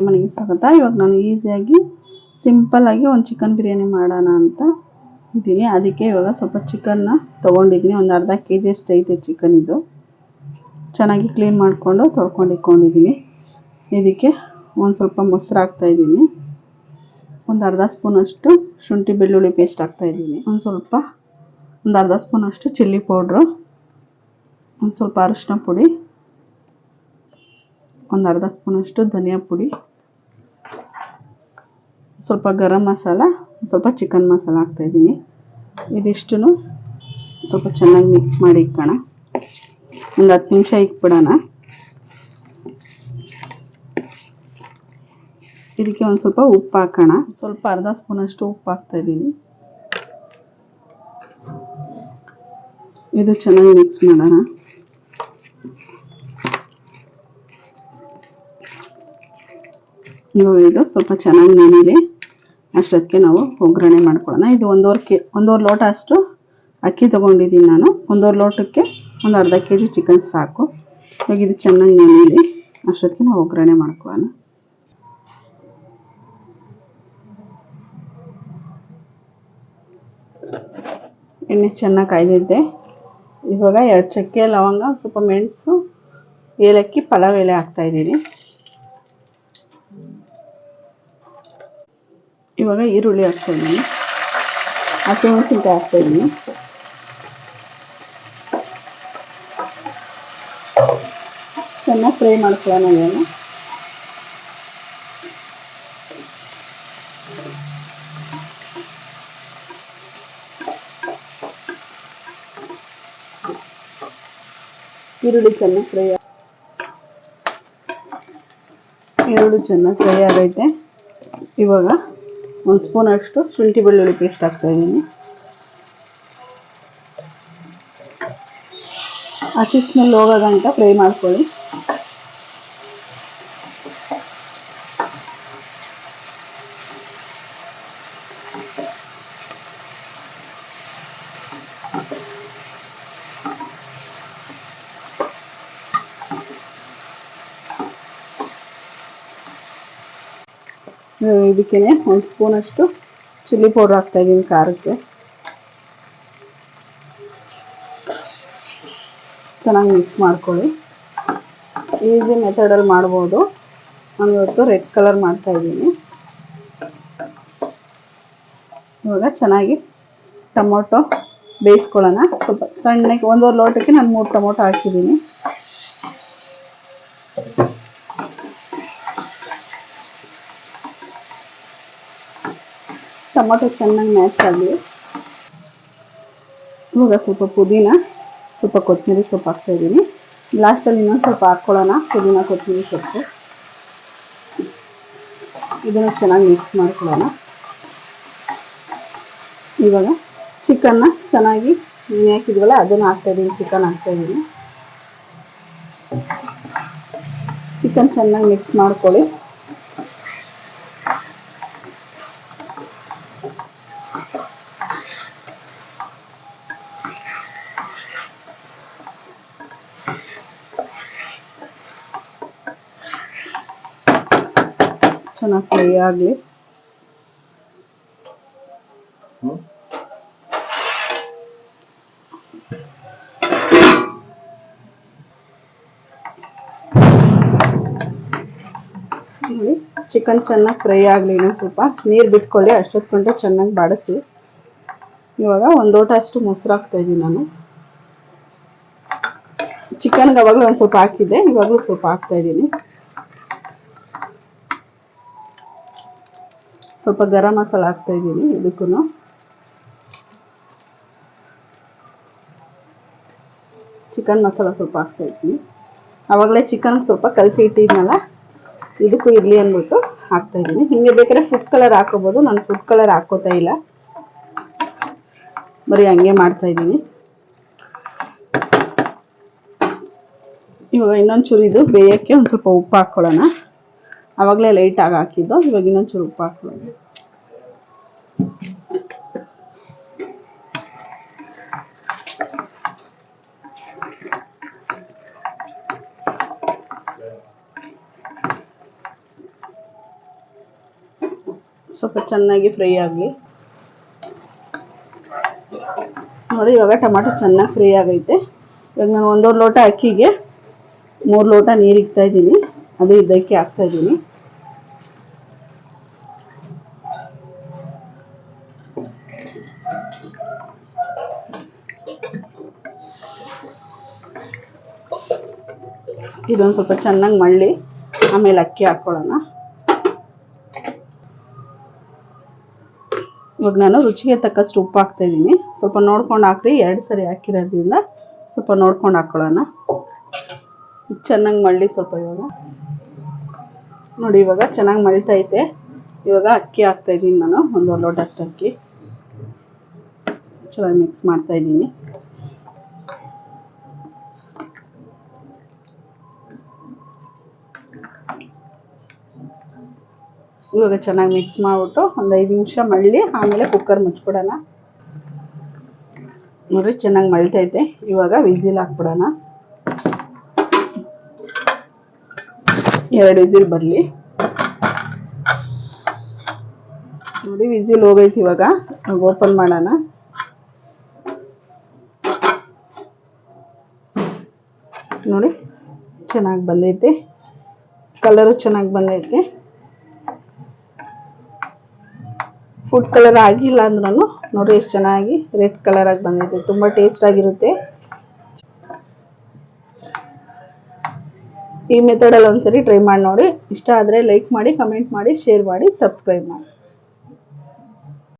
ಮನೆಗೆ ಸ್ವಾಗತ ಇವಾಗ ನಾನು ಈಸಿಯಾಗಿ ಸಿಂಪಲ್ಲಾಗಿ ಒಂದು ಚಿಕನ್ ಬಿರಿಯಾನಿ ಮಾಡೋಣ ಅಂತ ಇದ್ದೀನಿ. ಅದಕ್ಕೆ ಇವಾಗ ಸ್ವಲ್ಪ ಚಿಕನ್ನ ತೊಗೊಂಡಿದ್ದೀನಿ. ಒಂದು ಅರ್ಧ ಕೆ ಜಿ ಅಷ್ಟು ಐತೆ ಚಿಕನ್ ಇದು. ಚೆನ್ನಾಗಿ ಕ್ಲೀನ್ ಮಾಡಿಕೊಂಡು ತೊಳ್ಕೊಂಡು ಇಟ್ಕೊಂಡಿದ್ದೀನಿ ಇದಕ್ಕೆ ಒಂದು ಸ್ವಲ್ಪ ಮೊಸರು ಹಾಕ್ತಾಯಿದ್ದೀನಿ ಒಂದು ಅರ್ಧ ಸ್ಪೂನಷ್ಟು ಶುಂಠಿ ಬೆಳ್ಳುಳ್ಳಿ ಪೇಸ್ಟ್ ಹಾಕ್ತಾಯಿದ್ದೀನಿ ಒಂದು ಸ್ವಲ್ಪ, ಒಂದು ಅರ್ಧ ಸ್ಪೂನಷ್ಟು ಚಿಲ್ಲಿ ಪೌಡ್ರು ಒಂದು ಸ್ವಲ್ಪ ಅರಿಶಿನ ಪುಡಿ. ಒಂದು ಅರ್ಧ ಸ್ಪೂನಷ್ಟು ಧನಿಯಾ ಪುಡಿ. ಸ್ವಲ್ಪ ಗರಂ ಮಸಾಲ, ಸ್ವಲ್ಪ ಚಿಕನ್ ಮಸಾಲ ಹಾಕ್ತಾಯಿದ್ದೀನಿ ಇದಿಷ್ಟು ಸ್ವಲ್ಪ ಚೆನ್ನಾಗಿ ಮಿಕ್ಸ್ ಮಾಡಿ ಇಕ್ಕೋಣ ಒಂದು ಹತ್ತು ನಿಮಿಷ ಇಕ್ಬಿಡೋಣ ಇದಕ್ಕೆ ಒಂದು ಸ್ವಲ್ಪ ಉಪ್ಪು ಹಾಕೋಣ. ಸ್ವಲ್ಪ ಅರ್ಧ ಸ್ಪೂನಷ್ಟು ಉಪ್ಪು ಹಾಕ್ತಾಯಿದ್ದೀನಿ ಇದು ಚೆನ್ನಾಗಿ ಮಿಕ್ಸ್ ಮಾಡೋಣ. ಇವಾಗ ಇದು ಸ್ವಲ್ಪ ಚೆನ್ನಾಗಿ ನೆನೀಲಿ ಅಷ್ಟೊತ್ತಿಗೆ ನಾವು ಒಗ್ಗರಣೆ ಮಾಡ್ಕೊಳ್ಳೋಣ. ಇದು ಒಂದೂವರೆ ಕೆ, ಒಂದೂವರೆ ಲೋಟ ಅಷ್ಟು ಅಕ್ಕಿ ತೊಗೊಂಡಿದ್ದೀನಿ ನಾನು. ಒಂದೂವರೆ ಲೋಟಕ್ಕೆ ಒಂದು ಅರ್ಧ ಕೆ ಜಿ ಚಿಕನ್ ಸಾಕು. ಇವಾಗ ಇದು ಚೆನ್ನಾಗಿ ನೆನೀಲಿ ಅಷ್ಟೊತ್ತಿಗೆ ನಾವು ಒಗ್ಗರಣೆ ಮಾಡ್ಕೊಳ್ಳೋಣ. ಎಣ್ಣೆ ಚೆನ್ನಾಗಿ ಕಾಯ್ದಿದ್ದೆ. ಇವಾಗ ಎರಡು ಚಕ್ಕೆ ಲವಂಗ, ಸ್ವಲ್ಪ ಮೆಣಸು, ಏಲಕ್ಕಿ, ಪಲಾವ್ ಎಲೆ ಹಾಕ್ತಾಯಿದ್ದೀನಿ ಇವಾಗ ಈರುಳ್ಳಿ ಹಾಕ್ತಾಯಿದ್ದೀನಿ ಹಸಿಮೆಣಸಿನ್ಕಾಯಿ ಹಾಕ್ತಾಯಿದ್ದೀನಿ ಚೆನ್ನಾಗಿ ಫ್ರೈ ಮಾಡ್ಕೊಳ್ಳೋಣ ಇವಾಗ ಈರುಳ್ಳಿ ಚೆನ್ನಾಗಿ ಫ್ರೈ ಈರುಳ್ಳಿ ಚೆನ್ನಾಗಿ ಫ್ರೈ ಆಗೈತೆ. ಇವಾಗ ಒಂದು ಸ್ಪೂನ್ ಅಷ್ಟು ಶುಂಠಿ ಬೆಳ್ಳುಳ್ಳಿ ಪೇಸ್ಟ್ ಹಾಕ್ತಾ ಇದ್ದೀನಿ. ಹಸಿ ಸ್ಮೆಲ್ ಹೋಗೋ ಫ್ರೈ ಮಾಡ್ಕೊಳ್ಳಿ. ಇದಕ್ಕೆ ಒಂದು ಸ್ಪೂನಷ್ಟು ಚಿಲ್ಲಿ ಪೌಡ್ರ್ ಹಾಕ್ತಾಯಿದ್ದೀನಿ ಖಾರಕ್ಕೆ. ಚೆನ್ನಾಗಿ ಮಿಕ್ಸ್ ಮಾಡ್ಕೊಳ್ಳಿ. ಈಸಿ ಮೆಥಡಲ್ಲಿ ಮಾಡ್ಬೋದು. ನಾನು ಇವತ್ತು ರೆಡ್ ಕಲರ್ ಮಾಡ್ತಾಯಿದ್ದೀನಿ ಇವಾಗ ಚೆನ್ನಾಗಿ ಟೊಮೊಟೊ ಬೇಯಿಸ್ಕೊಳ್ಳೋಣ. ಸ್ವಲ್ಪ ಸಣ್ಣಗೆ, ಒಂದೂವರೆ ಲೋಟಕ್ಕೆ ನಾನು ಮೂರು ಟೊಮೊಟೊ ಹಾಕಿದ್ದೀನಿ. ಟೊಮೊಟೊ ಚೆನ್ನಾಗಿ ಮ್ಯಾಚ್ ಆಗಲಿ ಇವಾಗ ಸ್ವಲ್ಪ ಪುದೀನ, ಸ್ವಲ್ಪ ಕೊತ್ತಂಬರಿ ಸೊಪ್ಪು ಹಾಕ್ತಾಯಿದ್ದೀನಿ ಲಾಸ್ಟಲ್ಲಿ ಇನ್ನೊಂದು ಸ್ವಲ್ಪ ಹಾಕ್ಕೊಳ್ಳೋಣ ಪುದೀನ ಕೊತ್ತಂಬರಿ ಸೊಪ್ಪು. ಇದನ್ನು ಚೆನ್ನಾಗಿ ಮಿಕ್ಸ್ ಮಾಡ್ಕೊಳ್ಳೋಣ. ಇವಾಗ ಚಿಕನ್ನ ಚೆನ್ನಾಗಿ ನೀನು ಹಾಕಿದ್ವಲ್ಲ, ಅದನ್ನು ಹಾಕ್ತಾಯಿದ್ದೀನಿ ಚಿಕನ್ ಹಾಕ್ತಾಯಿದ್ದೀನಿ ಚಿಕನ್ ಚೆನ್ನಾಗಿ ಮಿಕ್ಸ್ ಮಾಡ್ಕೊಳ್ಳಿ. ಚೆನ್ನಾಗಿ ಫ್ರೈ ಆಗಲಿ. ಚಿಕನ್ ಚೆನ್ನಾಗಿ ಫ್ರೈ ಆಗಲಿ ಇನ್ನೊಂದು ಸ್ವಲ್ಪ. ನೀರು ಬಿಟ್ಕೊಳ್ಳಿ ಅಷ್ಟೊತ್ತು ಚೆನ್ನಾಗಿ ಬಾಡಿಸಿ. ಇವಾಗ ಒಂದು ಲೋಟ ಅಷ್ಟು ಮೊಸರು ಹಾಕ್ತಾಯಿದ್ದೀನಿ ನಾನು. ಚಿಕನ್ಗೆ ಅವಾಗಲೂ ಒಂದು ಸ್ವಲ್ಪ ಹಾಕಿದ್ದೆ, ಇವಾಗಲೂ ಸ್ವಲ್ಪ ಹಾಕ್ತಾಯಿದ್ದೀನಿ ಸ್ವಲ್ಪ ಗರಂ ಮಸಾಲ ಹಾಕ್ತಾಯಿದ್ದೀನಿ ಇದಕ್ಕೂ ಚಿಕನ್ ಮಸಾಲ ಸ್ವಲ್ಪ ಹಾಕ್ತಾಯಿದ್ದೀನಿ ಆವಾಗಲೇ ಚಿಕನ್ ಸ್ವಲ್ಪ ಕಲಸಿ ಇಟ್ಟಿದ್ನಲ್ಲ, ಇದಕ್ಕೂ ಇರಲಿ ಅಂದ್ಬಿಟ್ಟು ಹಾಕ್ತಾಯಿದ್ದೀನಿ ಹಿಂಗೆ ಬೇಕಾದ್ರೆ ಫುಡ್ ಕಲರ್ ಹಾಕೋಬೋದು, ನಾನು ಫುಡ್ ಕಲರ್ ಹಾಕೋತಾ ಇಲ್ಲ. ಬರೀ ಹಂಗೆ ಮಾಡ್ತಾಯಿದ್ದೀನಿ ಇವಾಗ ಇನ್ನೊಂಚೂರು ಇದು ಬೇಯೋಕ್ಕೆ ಒಂದು ಸ್ವಲ್ಪ ಉಪ್ಪು ಹಾಕ್ಕೊಳ್ಳೋಣ ಆವಾಗಲೇ ಲೈಟಾಗಿ ಹಾಕಿದ್ದು, ಇವಾಗ ಇನ್ನೊಂಚೂರು ಉಪ್ಪು ಹಾಕ್ಕೊಳ್ಳೋಣ ಸ್ವಲ್ಪ ಚೆನ್ನಾಗಿ ಫ್ರೈ ಆಗಲಿ. ನೋಡಿ, ಇವಾಗ ಟೊಮಾಟೊ ಚೆನ್ನಾಗಿ ಫ್ರೈ ಆಗೈತೆ. ಇವಾಗ ನಾನು ಒಂದೊಂದು ಲೋಟ ಅಕ್ಕಿಗೆ ಮೂರು ಲೋಟ ನೀರು ಇಕ್ತಾ ಇದ್ದೀನಿ. ಅದು ಇದಕ್ಕೆ ಹಾಕ್ತಾ ಇದ್ದೀನಿ. ಇದೊಂದು ಸ್ವಲ್ಪ ಚೆನ್ನಾಗಿ ಮಳ್ಳಿ, ಆಮೇಲೆ ಅಕ್ಕಿ ಹಾಕ್ಕೊಳ್ಳೋಣ ಇವಾಗ ನಾನು ರುಚಿಗೆ ತಕ್ಕಷ್ಟು ಉಪ್ಪು ಹಾಕ್ತಾ ಇದ್ದೀನಿ. ಸ್ವಲ್ಪ ನೋಡ್ಕೊಂಡು ಹಾಕ್ರಿ, ಎರಡು ಸರಿ ಹಾಕಿರೋದ್ರಿಂದ ಸ್ವಲ್ಪ ನೋಡ್ಕೊಂಡು ಹಾಕ್ಕೊಳ್ಳೋಣ ಚೆನ್ನಾಗಿ ಮಳ್ಳಿ ಸ್ವಲ್ಪ ಇವಾಗ. ನೋಡಿ, ಇವಾಗ ಚೆನ್ನಾಗಿ ಮಳ್ತೈತೆ ಇವಾಗ ಅಕ್ಕಿ ಹಾಕ್ತಾ ಇದ್ದೀನಿ ನಾನು, ಒಂದು ಲೋಟಷ್ಟು ಅಕ್ಕಿ. ಚೆನ್ನಾಗಿ ಮಿಕ್ಸ್ ಮಾಡ್ತಾ ಇದ್ದೀನಿ. ಇವಾಗ ಚೆನ್ನಾಗಿ ಮಿಕ್ಸ್ ಮಾಡಿಬಿಟ್ಟು ಒಂದು ಐದು ನಿಮಿಷ ಮಳ್ಳಿ, ಆಮೇಲೆ ಕುಕ್ಕರ್ ಮುಚ್ಬಿಡೋಣ. ನೋಡಿ ಚೆನ್ನಾಗಿ ಮಳ್ತೈತೆ ಇವಾಗ ವಿಸಿಲ್ ಹಾಕ್ಬಿಡೋಣ. ಎರಡು ವಿಸಿಲ್ ಬರಲಿ. ನೋಡಿ, ವಿಸಿಲ್ ಹೋಗೈತಿ ಇವಾಗ. ಓಪನ್ ಮಾಡೋಣ. ನೋಡಿ, ಚೆನ್ನಾಗಿ ಬಂದೈತೆ. ಕಲರು ಚೆನ್ನಾಗಿ ಬಂದೈತೆ. ಫುಡ್ ಕಲರ್ ಆಗಿಲ್ಲ ಅಂದ್ರೂ ನೋಡಿ, ಎಷ್ಟು ಚೆನ್ನಾಗಿ ರೆಡ್ ಕಲರ್ ಆಗಿ ಬಂದೈತೆ. ತುಂಬ ಟೇಸ್ಟ್ ಈ ಮೆಥಡಲ್ಲಿ ಒಂದ್ಸರಿ ಟ್ರೈ ಮಾಡಿ ನೋಡಿ. ಇಷ್ಟ ಆದರೆ ಲೈಕ್ ಮಾಡಿ ಕಮೆಂಟ್ ಮಾಡಿ ಶೇರ್ ಮಾಡಿ ಸಬ್ಸ್ಕ್ರೈಬ್ ಮಾಡಿ.